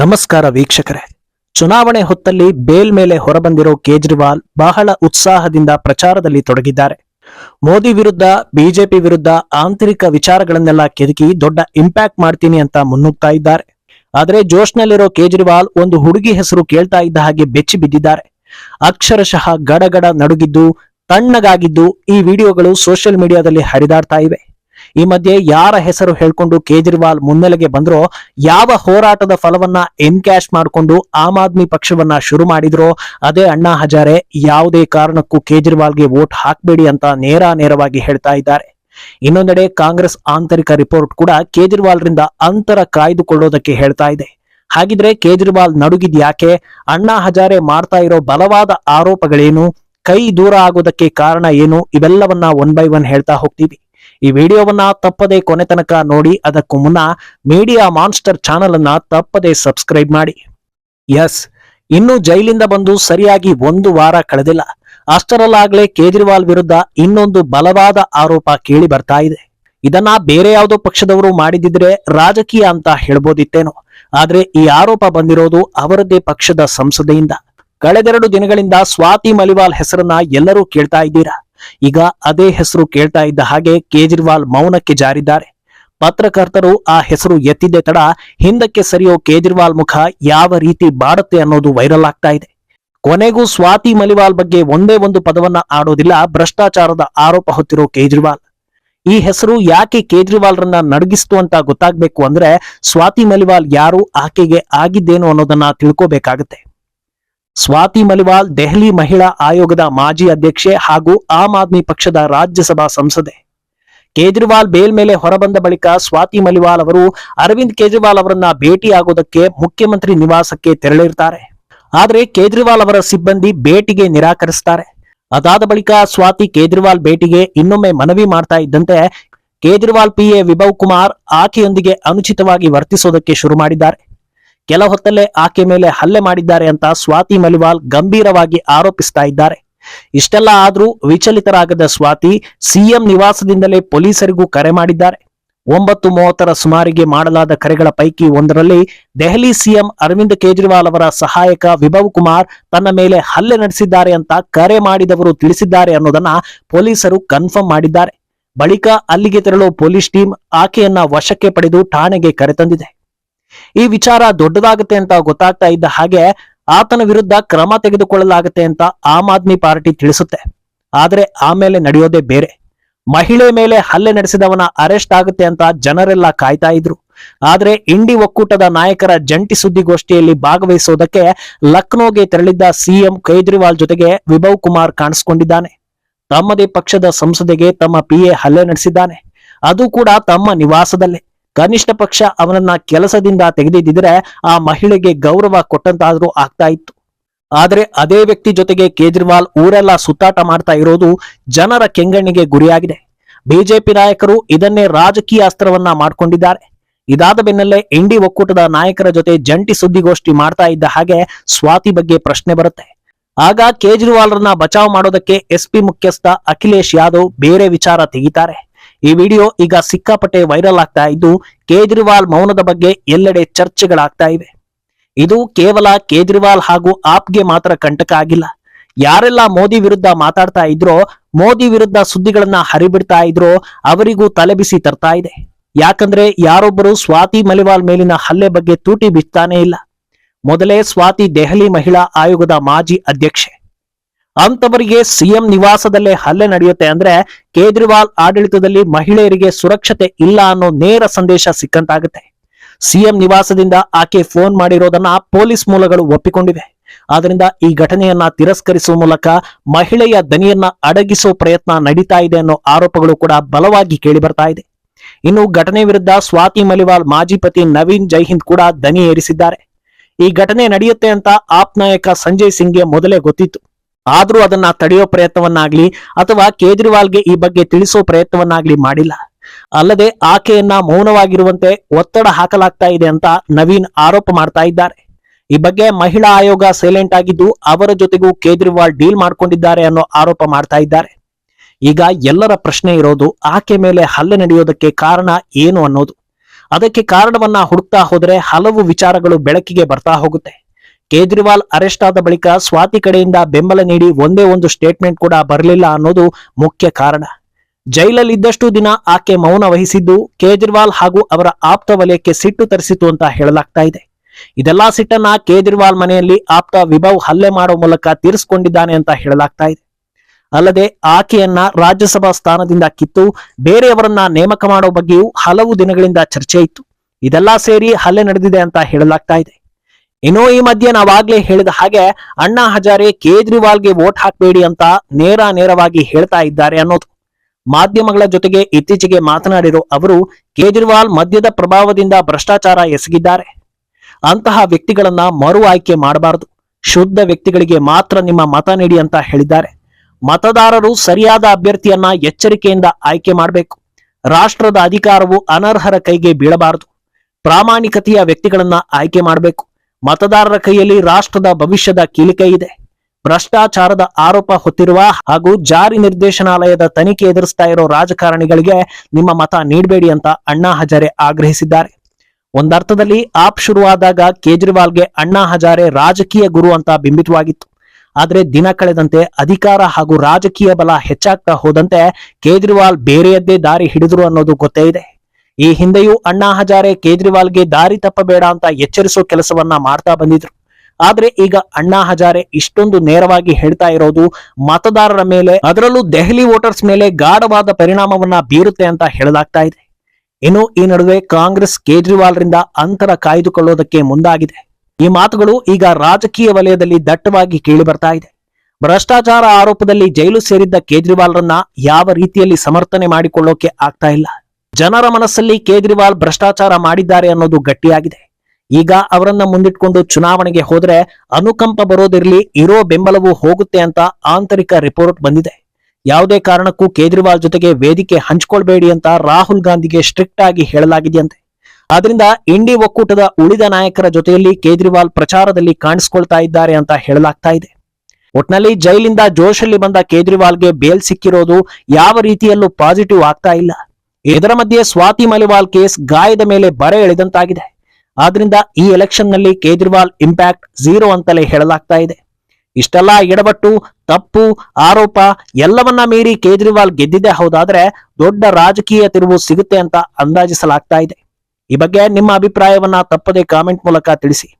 ನಮಸ್ಕಾರ ವೀಕ್ಷಕರೇ. ಚುನಾವಣೆ ಹೊತ್ತಲ್ಲಿ ಬೇಲ್ ಮೇಲೆ ಹೊರಬಂದಿರೋ ಕೇಜ್ರಿವಾಲ್ ಬಹಳ ಉತ್ಸಾಹದಿಂದ ಪ್ರಚಾರದಲ್ಲಿ ತೊಡಗಿದ್ದಾರೆ. ಮೋದಿ ವಿರುದ್ಧ, ಬಿಜೆಪಿ ವಿರುದ್ಧ ಆಂತರಿಕ ವಿಚಾರಗಳನ್ನೆಲ್ಲ ಕೆದಕಿ ದೊಡ್ಡ ಇಂಪ್ಯಾಕ್ಟ್ ಮಾಡ್ತೀನಿ ಅಂತ ಮುನ್ನುಗ್ತಾ ಇದ್ದಾರೆ. ಆದರೆ ಜೋಶ್ನಲ್ಲಿರೋ ಕೇಜ್ರಿವಾಲ್ ಒಂದು ಹುಡುಗಿ ಹೆಸರು ಕೇಳ್ತಾ ಇದ್ದ ಹಾಗೆ ಬೆಚ್ಚಿ ಬಿದ್ದಿದ್ದಾರೆ. ಅಕ್ಷರಶಃ ಗಡಗಡ ನಡುಗಿದ್ದು, ತಣ್ಣಗಾಗಿದ್ದು ಈ ವಿಡಿಯೋಗಳು ಸೋಷಿಯಲ್ ಮೀಡಿಯಾದಲ್ಲಿ ಹರಿದಾಡ್ತಾ ಇವೆ. ಈ ಮಧ್ಯೆ ಯಾರ ಹೆಸರು ಹೇಳ್ಕೊಂಡು ಕೇಜ್ರಿವಾಲ್ ಮುನ್ನೆಲೆಗೆ ಬಂದ್ರೋ, ಯಾವ ಹೋರಾಟದ ಫಲವನ್ನ ಎನ್ಕ್ಯಾಶ್ ಮಾಡಿಕೊಂಡು ಆಮ್ ಆದ್ಮಿ ಪಕ್ಷವನ್ನ ಶುರು ಮಾಡಿದ್ರೋ, ಅದೇ ಅಣ್ಣಾ ಹಜಾರೆ, ಯಾವುದೇ ಕಾರಣಕ್ಕೂ ಕೇಜ್ರಿವಾಲ್ಗೆ ವೋಟ್ ಹಾಕ್ಬೇಡಿ ಅಂತ ನೇರ ನೇರವಾಗಿ ಹೇಳ್ತಾ ಇದ್ದಾರೆ. ಇನ್ನೊಂದೆಡೆ ಕಾಂಗ್ರೆಸ್ ಆಂತರಿಕ ರಿಪೋರ್ಟ್ ಕೂಡ ಕೇಜ್ರಿವಾಲ್ ರಿಂದ ಅಂತರ ಕಾಯ್ದುಕೊಳ್ಳೋದಕ್ಕೆ ಹೇಳ್ತಾ ಇದೆ. ಹಾಗಿದ್ರೆ ಕೇಜ್ರಿವಾಲ್ ನಡುಗಿದ್ ಯಾಕೆ ಅಣ್ಣಾ ಹಜಾರೆ ಮಾಡ್ತಾ ಇರೋ ಬಲವಾದ ಆರೋಪಗಳೇನು? ಕೈ ದೂರ ಆಗೋದಕ್ಕೆ ಕಾರಣ ಏನು? ಇವೆಲ್ಲವನ್ನ ಒನ್ ಬೈ ಒನ್ ಹೇಳ್ತಾ ಹೋಗ್ತೀವಿ. ಈ ವಿಡಿಯೋವನ್ನ ತಪ್ಪದೆ ಕೊನೆ ತನಕ ನೋಡಿ, ಅದಕ್ಕೂ ಮುನ್ನ ಮೀಡಿಯಾ ಮಾನ್ಸ್ಟರ್ ಚಾನೆಲ್ ಅನ್ನ ತಪ್ಪದೆ ಸಬ್ಸ್ಕ್ರೈಬ್ ಮಾಡಿ. ಎಸ್ ಇನ್ನು ಜೈಲಿಂದ ಬಂದು ಸರಿಯಾಗಿ ಒಂದು ವಾರ ಕಳೆದಿಲ್ಲ. ಅಷ್ಟರಲ್ಲಾಗಲೇ ಕೇಜ್ರಿವಾಲ್ ವಿರುದ್ಧ ಇನ್ನೊಂದು ಬಲವಾದ ಆರೋಪ ಕೇಳಿ ಬರ್ತಾ ಇದೆ. ಇದನ್ನ ಬೇರೆ ಯಾವುದೋ ಪಕ್ಷದವರು ಮಾಡಿದಿದ್ರೆ ರಾಜಕೀಯ ಅಂತ ಹೇಳ್ಬೋದಿತ್ತೇನೋ. ಆದ್ರೆ ಈ ಆರೋಪ ಬಂದಿರೋದು ಅವರದ್ದೇ ಪಕ್ಷದ ಸಂಸದೆಯಿಂದ. ಕಳೆದೆರಡು ದಿನಗಳಿಂದ ಸ್ವಾತಿ ಮಲಿವಾಲ್ ಹೆಸರನ್ನ ಎಲ್ಲರೂ ಕೇಳ್ತಾ ಇದ್ದೀರಾ? ಈಗ ಅದೇ ಹೆಸರು ಕೇಳ್ತಾ ಇದ್ದ ಹಾಗೆ ಕೇಜ್ರಿವಾಲ್ ಮೌನಕ್ಕೆ ಜಾರಿದ್ದಾರೆ. ಪತ್ರಕರ್ತರು ಆ ಹೆಸರು ಎತ್ತಿದ್ದೆ ತಡ ಹಿಂದಕ್ಕೆ ಸರಿಯೋ ಕೇಜ್ರಿವಾಲ್ ಮುಖ ಯಾವ ರೀತಿ ಬಾಡುತ್ತೆ ಅನ್ನೋದು ವೈರಲ್ ಆಗ್ತಾ ಇದೆ. ಕೊನೆಗೂ ಸ್ವಾತಿ ಮಲಿವಾಲ್ ಬಗ್ಗೆ ಒಂದೇ ಒಂದು ಪದವನ್ನ ಆಡೋದಿಲ್ಲ ಭ್ರಷ್ಟಾಚಾರದ ಆರೋಪ ಹೊತ್ತಿರೋ ಕೇಜ್ರಿವಾಲ್. ಈ ಹೆಸರು ಯಾಕೆ ಕೇಜ್ರಿವಾಲ್ರನ್ನ ನಡಗಿಸ್ತು ಅಂತ ಗೊತ್ತಾಗ್ಬೇಕು ಅಂದ್ರೆ ಸ್ವಾತಿ ಮಲಿವಾಲ್ ಯಾರು ಆಕೆಗೆ ಆಗಿದ್ದೇನು ಅನ್ನೋದನ್ನ ತಿಳ್ಕೋಬೇಕಾಗತ್ತೆ. ಸ್ವಾತಿ ಮಲಿವಾಲ್, ದೆಹಲಿ ಮಹಿಳಾ ಆಯೋಗದ ಮಾಜಿ ಅಧ್ಯಕ್ಷೆ ಹಾಗೂ ಆಮ್ ಆದ್ಮಿ ಪಕ್ಷದ ರಾಜ್ಯಸಭಾ ಸಂಸದೆ. ಕೇಜ್ರಿವಾಲ್ ಬೇಲ್ ಮೇಲೆ ಹೊರಬಂದ ಬಳಿಕ ಸ್ವಾತಿ ಮಲಿವಾಲ್ ಅವರು ಅರವಿಂದ್ ಕೇಜ್ರಿವಾಲ್ ಅವರನ್ನ ಭೇಟಿಯಾಗೋದಕ್ಕೆ ಮುಖ್ಯಮಂತ್ರಿ ನಿವಾಸಕ್ಕೆ ತೆರಳಿರ್ತಾರೆ. ಆದರೆ ಕೇಜ್ರಿವಾಲ್ ಅವರ ಸಿಬ್ಬಂದಿ ಭೇಟಿಗೆ ನಿರಾಕರಿಸ್ತಾರೆ. ಅದಾದ ಬಳಿಕ ಸ್ವಾತಿ ಕೇಜ್ರಿವಾಲ್ ಭೇಟಿಗೆ ಇನ್ನೊಮ್ಮೆ ಮನವಿ ಮಾಡ್ತಾ ಇದ್ದಂತೆ ಕೇಜ್ರಿವಾಲ್ ಪಿಎ ವಿಭವ್ ಕುಮಾರ್ ಆಕೆಯೊಂದಿಗೆ ಅನುಚಿತವಾಗಿ ವರ್ತಿಸೋದಕ್ಕೆ ಶುರು ಮಾಡಿದ್ದಾರೆ. ಕೆಲ ಹೊತ್ತಲ್ಲೇ ಆಕೆ ಮೇಲೆ ಹಲ್ಲೆ ಮಾಡಿದ್ದಾರೆ ಅಂತ ಸ್ವಾತಿ ಮಲಿವಾಲ್ ಗಂಭೀರವಾಗಿ ಆರೋಪಿಸ್ತಾ ಇದ್ದಾರೆ. ಇಷ್ಟೆಲ್ಲ ಆದ್ರೂ ವಿಚಲಿತರಾಗದ ಸ್ವಾತಿ ಸಿಎಂ ನಿವಾಸದಿಂದಲೇ ಪೊಲೀಸರಿಗೂ ಕರೆ ಮಾಡಿದ್ದಾರೆ. ಒಂಬತ್ತು ಮೂವತ್ತರ ಸುಮಾರಿಗೆ ಮಾಡಲಾದ ಕರೆಗಳ ಪೈಕಿ ಒಂದರಲ್ಲಿ ದೆಹಲಿ ಸಿಎಂ ಅರವಿಂದ್ ಕೇಜ್ರಿವಾಲ್ ಅವರ ಸಹಾಯಕ ವಿಭವ್ ಕುಮಾರ್ ತನ್ನ ಮೇಲೆ ಹಲ್ಲೆ ನಡೆಸಿದ್ದಾರೆ ಅಂತ ಕರೆ ಮಾಡಿದವರು ತಿಳಿಸಿದ್ದಾರೆ ಅನ್ನೋದನ್ನ ಪೊಲೀಸರು ಕನ್ಫರ್ಮ್ ಮಾಡಿದ್ದಾರೆ. ಬಳಿಕ ಅಲ್ಲಿಗೆ ತೆರಳುವ ಪೊಲೀಸ್ ಟೀಮ್ ಆಕೆಯನ್ನ ವಶಕ್ಕೆ ಪಡೆದು ಠಾಣೆಗೆ ಕರೆತಂದಿದೆ. ಈ ವಿಚಾರ ದೊಡ್ಡದಾಗುತ್ತೆ ಅಂತ ಗೊತ್ತಾಗ್ತಾ ಇದ್ದ ಹಾಗೆ ಆತನ ವಿರುದ್ಧ ಕ್ರಮ ತೆಗೆದುಕೊಳ್ಳಲಾಗುತ್ತೆ ಅಂತ ಆಮ್ ಆದ್ಮಿ ಪಾರ್ಟಿ ತಿಳಿಸುತ್ತೆ. ಆದ್ರೆ ಆಮೇಲೆ ನಡೆಯೋದೇ ಬೇರೆ. ಮಹಿಳೆ ಮೇಲೆ ಹಲ್ಲೆ ನಡೆಸಿದವನ ಅರೆಸ್ಟ್ ಆಗುತ್ತೆ ಅಂತ ಜನರೆಲ್ಲ ಕಾಯ್ತಾ ಇದ್ರು. ಆದ್ರೆ ಇಂಡಿ ಒಕ್ಕೂಟದ ನಾಯಕರ ಜಂಟಿ ಸುದ್ದಿಗೋಷ್ಠಿಯಲ್ಲಿ ಭಾಗವಹಿಸೋದಕ್ಕೆ ಲಕ್ನೋಗೆ ತೆರಳಿದ್ದ ಸಿಎಂ ಕೇಜ್ರಿವಾಲ್ ಜೊತೆಗೆ ವಿಭವ್ ಕುಮಾರ್ ಕಾಣಿಸಿಕೊಂಡಿದ್ದಾನೆ. ತಮ್ಮದೇ ಪಕ್ಷದ ಸಂಸದೆಗೆ ತಮ್ಮ ಪಿಎ ಹಲ್ಲೆ ನಡೆಸಿದ್ದಾನೆ. ಅದು ಕೂಡ ತಮ್ಮ ನಿವಾಸದಲ್ಲೇ. ಕನಿಷ್ಠ ಪಕ್ಷ ಅವನನ್ನ ಕೆಲಸದಿಂದ ತೆಗೆದಿದ್ದರೆ ಆ ಮಹಿಳೆಗೆ ಗೌರವ ಕೊಟ್ಟಂತಾದ್ರೂ ಆಗ್ತಾ ಇತ್ತು. ಆದ್ರೆ ಅದೇ ವ್ಯಕ್ತಿ ಜೊತೆಗೆ ಕೇಜ್ರಿವಾಲ್ ಊರೆಲ್ಲ ಸುತ್ತಾಟ ಮಾಡ್ತಾ ಇರೋದು ಜನರ ಕೆಂಗಣ್ಣಿಗೆ ಗುರಿಯಾಗಿದೆ. ಬಿಜೆಪಿ ನಾಯಕರು ಇದನ್ನೇ ರಾಜಕೀಯ ಅಸ್ತ್ರವನ್ನ ಮಾಡ್ಕೊಂಡಿದ್ದಾರೆ. ಇದಾದ ಬೆನ್ನಲ್ಲೇ ಎಂಡಿ ಒಕ್ಕೂಟದ ನಾಯಕರ ಜೊತೆ ಜಂಟಿ ಸುದ್ದಿಗೋಷ್ಠಿ ಮಾಡ್ತಾ ಇದ್ದ ಹಾಗೆ ಸ್ವಾತಿ ಬಗ್ಗೆ ಪ್ರಶ್ನೆ ಬರುತ್ತೆ. ಆಗ ಕೇಜ್ರಿವಾಲ್ರನ್ನ ಬಚಾವ್ ಮಾಡೋದಕ್ಕೆ ಎಸ್ಪಿ ಮುಖ್ಯಸ್ಥ ಅಖಿಲೇಶ್ ಯಾದವ್ ಬೇರೆ ವಿಚಾರ ತೆಗಿತಾರೆ. ಈ ವಿಡಿಯೋ ಈಗ ಸಿಕ್ಕಾಪಟ್ಟೆ ವೈರಲ್ ಆಗ್ತಾ ಇದ್ದು ಕೇಜ್ರಿವಾಲ್ ಮೌನದ ಬಗ್ಗೆ ಎಲ್ಲೆಡೆ ಚರ್ಚೆಗಳಾಗ್ತಾ ಇವೆ. ಇದು ಕೇವಲ ಕೇಜ್ರಿವಾಲ್ ಹಾಗೂ ಆಪ್ಗೆ ಮಾತ್ರ ಕಂಟಕ ಆಗಿಲ್ಲ. ಯಾರೆಲ್ಲ ಮೋದಿ ವಿರುದ್ಧ ಮಾತಾಡ್ತಾ ಇದ್ರೋ, ಮೋದಿ ವಿರುದ್ಧ ಸುದ್ದಿಗಳನ್ನ ಹರಿಬಿಡ್ತಾ ಇದ್ರೋ, ಅವರಿಗೂ ತಲೆಬಿಸಿ ತರ್ತಾ ಇದೆ. ಯಾಕಂದ್ರೆ ಯಾರೊಬ್ಬರು ಸ್ವಾತಿ ಮಲಿವಾಲ್ ಮೇಲಿನ ಹಲ್ಲೆ ಬಗ್ಗೆ ತೂಟಿ ಬಿತ್ತಾನೇ ಇಲ್ಲ. ಮೊದಲೇ ಸ್ವಾತಿ ದೆಹಲಿ ಮಹಿಳಾ ಆಯೋಗದ ಮಾಜಿ ಅಧ್ಯಕ್ಷೆ. ಅಂತವರಿಗೆ ಸಿಎಂ ನಿವಾಸದಲ್ಲೇ ಹಲ್ಲೆ ನಡೆಯುತ್ತೆ ಅಂದ್ರೆ ಕೇಜ್ರಿವಾಲ್ ಆಡಳಿತದಲ್ಲಿ ಮಹಿಳೆಯರಿಗೆ ಸುರಕ್ಷತೆ ಇಲ್ಲ ಅನ್ನೋ ನೇರ ಸಂದೇಶ ಸಿಕ್ಕಂತಾಗುತ್ತೆ. ಸಿಎಂ ನಿವಾಸದಿಂದ ಆಕೆ ಫೋನ್ ಮಾಡಿರೋದನ್ನ ಪೊಲೀಸ್ ಮೂಲಗಳು ಒಪ್ಪಿಕೊಂಡಿವೆ. ಆದ್ರಿಂದ ಈ ಘಟನೆಯನ್ನ ತಿರಸ್ಕರಿಸುವ ಮೂಲಕ ಮಹಿಳೆಯ ದನಿಯನ್ನ ಅಡಗಿಸುವ ಪ್ರಯತ್ನ ನಡೀತಾ ಇದೆ ಅನ್ನೋ ಆರೋಪಗಳು ಕೂಡ ಬಲವಾಗಿ ಕೇಳಿ ಬರ್ತಾ ಇದೆ. ಇನ್ನು ಘಟನೆ ವಿರುದ್ಧ ಸ್ವಾತಿ ಮಲಿವಾಲ್ ಮಾಜಿ ಪತಿ ನವೀನ್ ಜೈಹಿಂದ್ ಕೂಡ ದನಿ ಏರಿಸಿದ್ದಾರೆ. ಈ ಘಟನೆ ನಡೆಯುತ್ತೆ ಅಂತ ಆಪ್ ನಾಯಕ ಸಂಜಯ್ ಸಿಂಗ್ಗೆ ಮೊದಲೇ ಗೊತ್ತಿತ್ತು. ಆದ್ರೂ ಅದನ್ನ ತಡೆಯೋ ಪ್ರಯತ್ನವನ್ನಾಗ್ಲಿ ಅಥವಾ ಕೇಜ್ರಿವಾಲ್ಗೆ ಈ ಬಗ್ಗೆ ತಿಳಿಸೋ ಪ್ರಯತ್ನವನ್ನಾಗ್ಲಿ ಮಾಡಿಲ್ಲ. ಅಲ್ಲದೆ ಆಕೆಯನ್ನ ಮೌನವಾಗಿರುವಂತೆ ಒತ್ತಡ ಹಾಕಲಾಗ್ತಾ ಇದೆ ಅಂತ ನವೀನ್ ಆರೋಪ ಮಾಡ್ತಾ ಇದ್ದಾರೆ. ಈ ಬಗ್ಗೆ ಮಹಿಳಾ ಆಯೋಗ ಸೈಲೆಂಟ್ ಆಗಿದ್ದು ಅವರ ಜೊತೆಗೂ ಕೇಜ್ರಿವಾಲ್ ಡೀಲ್ ಮಾಡ್ಕೊಂಡಿದ್ದಾರೆ ಅನ್ನೋ ಆರೋಪ ಮಾಡ್ತಾ ಇದ್ದಾರೆ. ಈಗ ಎಲ್ಲರ ಪ್ರಶ್ನೆ ಇರೋದು ಆಕೆ ಮೇಲೆ ಹಲ್ಲೆ ನಡೆಯೋದಕ್ಕೆ ಕಾರಣ ಏನು ಅನ್ನೋದು. ಅದಕ್ಕೆ ಕಾರಣವನ್ನ ಹುಡುಕ್ತಾ ಹೋದ್ರೆ ಹಲವು ವಿಚಾರಗಳು ಬೆಳಕಿಗೆ ಬರ್ತಾ ಹೋಗುತ್ತೆ. ಕೇಜ್ರಿವಾಲ್ ಅರೆಸ್ಟ್ ಆದ ಬಳಿಕ ಸ್ವಾತಿ ಕಡೆಯಿಂದ ಬೆಂಬಲ ನೀಡಿ ಒಂದೇ ಒಂದು ಸ್ಟೇಟ್ಮೆಂಟ್ ಕೂಡ ಬರಲಿಲ್ಲ ಅನ್ನೋದು ಮುಖ್ಯ ಕಾರಣ. ಜೈಲಲ್ಲಿ ಇದ್ದಷ್ಟು ದಿನ ಆಕೆ ಮೌನ ವಹಿಸಿದ್ದು ಕೇಜ್ರಿವಾಲ್ ಹಾಗೂ ಅವರ ಆಪ್ತ ವಲಯಕ್ಕೆ ಸಿಟ್ಟು ತರಿಸಿತು ಅಂತ ಹೇಳಲಾಗ್ತಾ ಇದೆ. ಇದೆಲ್ಲಾ ಸಿಟ್ಟನ್ನ ಕೇಜ್ರಿವಾಲ್ ಮನೆಯಲ್ಲಿ ಆಪ್ತ ವಿಭವ್ ಹಲ್ಲೆ ಮಾಡೋ ಮೂಲಕ ತೀರಿಸಿಕೊಂಡಿದ್ದಾನೆ ಅಂತ ಹೇಳಲಾಗ್ತಾ ಇದೆ. ಅಲ್ಲದೆ ಆಕೆಯನ್ನ ರಾಜ್ಯಸಭಾ ಸ್ಥಾನದಿಂದ ಕಿತ್ತು ಬೇರೆಯವರನ್ನ ನೇಮಕ ಮಾಡೋ ಬಗ್ಗೆಯೂ ಹಲವು ದಿನಗಳಿಂದ ಚರ್ಚೆ ಇತ್ತು. ಇದೆಲ್ಲಾ ಸೇರಿ ಹಲ್ಲೆ ನಡೆದಿದೆ ಅಂತ ಹೇಳಲಾಗ್ತಾ ಇದೆ. ಇನ್ನು ಈ ಮಧ್ಯೆ ನಾವಾಗ್ಲೇ ಹೇಳಿದ ಹಾಗೆ ಅಣ್ಣಾ ಹಜಾರೆ ಕೇಜ್ರಿವಾಲ್ಗೆ ವೋಟ್ ಹಾಕ್ಬೇಡಿ ಅಂತ ನೇರ ನೇರವಾಗಿ ಹೇಳ್ತಾ ಇದ್ದಾರೆ ಅನ್ನೋದು. ಮಾಧ್ಯಮಗಳ ಜೊತೆಗೆ ಇತ್ತೀಚೆಗೆ ಮಾತನಾಡಿರೋ ಅವರು ಕೇಜ್ರಿವಾಲ್ ಮದ್ಯದ ಪ್ರಭಾವದಿಂದ ಭ್ರಷ್ಟಾಚಾರ ಎಸಗಿದ್ದಾರೆ. ಅಂತಹ ವ್ಯಕ್ತಿಗಳನ್ನ ಮರು ಆಯ್ಕೆ ಮಾಡಬಾರದು. ಶುದ್ಧ ವ್ಯಕ್ತಿಗಳಿಗೆ ಮಾತ್ರ ನಿಮ್ಮ ಮತ ನೀಡಿ ಅಂತ ಹೇಳಿದ್ದಾರೆ. ಮತದಾರರು ಸರಿಯಾದ ಅಭ್ಯರ್ಥಿಯನ್ನ ಎಚ್ಚರಿಕೆಯಿಂದ ಆಯ್ಕೆ ಮಾಡಬೇಕು. ರಾಷ್ಟ್ರದ ಅಧಿಕಾರವು ಅನರ್ಹರ ಕೈಗೆ ಬೀಳಬಾರದು. ಪ್ರಾಮಾಣಿಕತೆಯ ವ್ಯಕ್ತಿಗಳನ್ನ ಆಯ್ಕೆ ಮಾಡಬೇಕು. ಮತದಾರರ ಕೈಯಲ್ಲಿ ರಾಷ್ಟ್ರದ ಭವಿಷ್ಯದ ಕೀಲಿಕೈ ಇದೆ. ಭ್ರಷ್ಟಾಚಾರದ ಆರೋಪ ಹೊತ್ತಿರುವ ಹಾಗೂ ಜಾರಿ ನಿರ್ದೇಶನಾಲಯದ ತನಿಖೆ ಎದುರಿಸ್ತಾ ಇರೋ ರಾಜಕಾರಣಿಗಳಿಗೆ ನಿಮ್ಮ ಮತ ನೀಡಬೇಡಿ ಅಂತ ಅಣ್ಣಾ ಹಜಾರೆ ಆಗ್ರಹಿಸಿದ್ದಾರೆ. ಒಂದರ್ಥದಲ್ಲಿ ಆಪ್ ಶುರುವಾದಾಗ ಕೇಜ್ರಿವಾಲ್ಗೆ ಅಣ್ಣಾ ಹಜಾರೆ ರಾಜಕೀಯ ಗುರು ಅಂತ ಬಿಂಬಿತವಾಗಿತ್ತು. ಆದ್ರೆ ದಿನ ಕಳೆದಂತೆ ಅಧಿಕಾರ ಹಾಗೂ ರಾಜಕೀಯ ಬಲ ಹೆಚ್ಚಾಗ್ತಾ ಹೋದಂತೆ ಕೇಜ್ರಿವಾಲ್ ಬೇರೆಯದ್ದೇ ದಾರಿ ಹಿಡಿದ್ರು ಅನ್ನೋದು ಗೊತ್ತೇ ಇದೆ. ಈ ಹಿಂದೆಯೂ ಅಣ್ಣಾ ಹಜಾರೆ ಕೇಜ್ರಿವಾಲ್ಗೆ ದಾರಿ ತಪ್ಪಬೇಡ ಅಂತ ಎಚ್ಚರಿಸೋ ಕೆಲಸವನ್ನ ಮಾಡ್ತಾ ಬಂದಿದ್ರು. ಆದ್ರೆ ಈಗ ಅಣ್ಣಾ ಹಜಾರೆ ಇಷ್ಟೊಂದು ನೇರವಾಗಿ ಹೇಳ್ತಾ ಇರೋದು ಮತದಾರರ ಮೇಲೆ, ಅದರಲ್ಲೂ ದೆಹಲಿ ವೋಟರ್ಸ್ ಮೇಲೆ ಗಾಢವಾದ ಪರಿಣಾಮವನ್ನ ಬೀರುತ್ತೆ ಅಂತ ಹೇಳಲಾಗ್ತಾ ಇದೆ. ಇನ್ನು ಈ ನಡುವೆ ಕಾಂಗ್ರೆಸ್ ಕೇಜ್ರಿವಾಲ್ ರಿಂದ ಅಂತರ ಕಾಯ್ದುಕೊಳ್ಳೋದಕ್ಕೆ ಮುಂದಾಗಿದೆ. ಈ ಮಾತುಗಳು ಈಗ ರಾಜಕೀಯ ವಲಯದಲ್ಲಿ ದಟ್ಟವಾಗಿ ಕೇಳಿ ಬರ್ತಾ ಇದೆ. ಭ್ರಷ್ಟಾಚಾರ ಆರೋಪದಲ್ಲಿ ಜೈಲು ಸೇರಿದ್ದ ಕೇಜ್ರಿವಾಲ್ ರನ್ನ ಯಾವ ರೀತಿಯಲ್ಲಿ ಸಮರ್ಥನೆ ಮಾಡಿಕೊಳ್ಳೋಕೆ ಆಗ್ತಾ ಇಲ್ಲ. ಜನರ ಮನಸ್ಸಲ್ಲಿ ಕೇಜ್ರಿವಾಲ್ ಭ್ರಷ್ಟಾಚಾರ ಮಾಡಿದ್ದಾರೆ ಅನ್ನೋದು ಗಟ್ಟಿಯಾಗಿದೆ. ಈಗ ಅವರನ್ನ ಮುಂದಿಟ್ಕೊಂಡು ಚುನಾವಣೆಗೆ ಹೋದ್ರೆ ಅನುಕಂಪ ಬರೋದಿರ್ಲಿ, ಇರೋ ಬೆಂಬಲವು ಹೋಗುತ್ತೆ ಅಂತ ಆಂತರಿಕ ರಿಪೋರ್ಟ್ ಬಂದಿದೆ. ಯಾವುದೇ ಕಾರಣಕ್ಕೂ ಕೇಜ್ರಿವಾಲ್ ಜೊತೆಗೆ ವೇದಿಕೆ ಹಂಚ್ಕೊಳ್ಬೇಡಿ ಅಂತ ರಾಹುಲ್ ಗಾಂಧಿಗೆ ಸ್ಟ್ರಿಕ್ಟ್ ಆಗಿ ಹೇಳಲಾಗಿದೆಯಂತೆ. ಆದ್ರಿಂದ ಇಂಡಿ ಒಕ್ಕೂಟದ ಉಳಿದ ನಾಯಕರ ಜೊತೆಯಲ್ಲಿ ಕೇಜ್ರಿವಾಲ್ ಪ್ರಚಾರದಲ್ಲಿ ಕಾಣಿಸ್ಕೊಳ್ತಾ ಇದ್ದಾರೆ ಅಂತ ಹೇಳಲಾಗ್ತಾ ಇದೆ. ಒಟ್ನಲ್ಲಿ ಜೈಲಿಂದ ಜೋಶಲ್ಲಿ ಬಂದ ಕೇಜ್ರಿವಾಲ್ಗೆ ಬೇಲ್ ಸಿಕ್ಕಿರೋದು ಯಾವ ರೀತಿಯಲ್ಲೂ ಪಾಸಿಟಿವ್ ಆಗ್ತಾ ಇಲ್ಲ. ಇದರ ಮಧ್ಯೆ ಸ್ವಾತಿ ಮಲಿವಾಲ್ ಕೇಸ್ ಗಾಯದ ಮೇಲೆ ಬರೆ ಎಳೆದಂತಾಗಿದೆ. ಆದ್ರಿಂದ ಈ ಎಲೆಕ್ಷನ್ನಲ್ಲಿ ಕೇಜ್ರಿವಾಲ್ ಇಂಪ್ಯಾಕ್ಟ್ ಜೀರೋ ಅಂತಲೇ ಹೇಳಲಾಗ್ತಾ ಇದೆ. ಇಷ್ಟೆಲ್ಲ ಎಡಬಟ್ಟು ತಪ್ಪು, ಆರೋಪ ಎಲ್ಲವನ್ನ ಮೀರಿ ಕೇಜ್ರಿವಾಲ್ ಗೆದ್ದಿದೆ ಹೌದಾದ್ರೆ ದೊಡ್ಡ ರಾಜಕೀಯ ತಿರುವು ಸಿಗುತ್ತೆ ಅಂತ ಅಂದಾಜಿಸಲಾಗ್ತಾ ಇದೆ. ಈ ಬಗ್ಗೆ ನಿಮ್ಮ ಅಭಿಪ್ರಾಯವನ್ನ ತಪ್ಪದೆ ಕಾಮೆಂಟ್ ಮೂಲಕ ತಿಳಿಸಿ.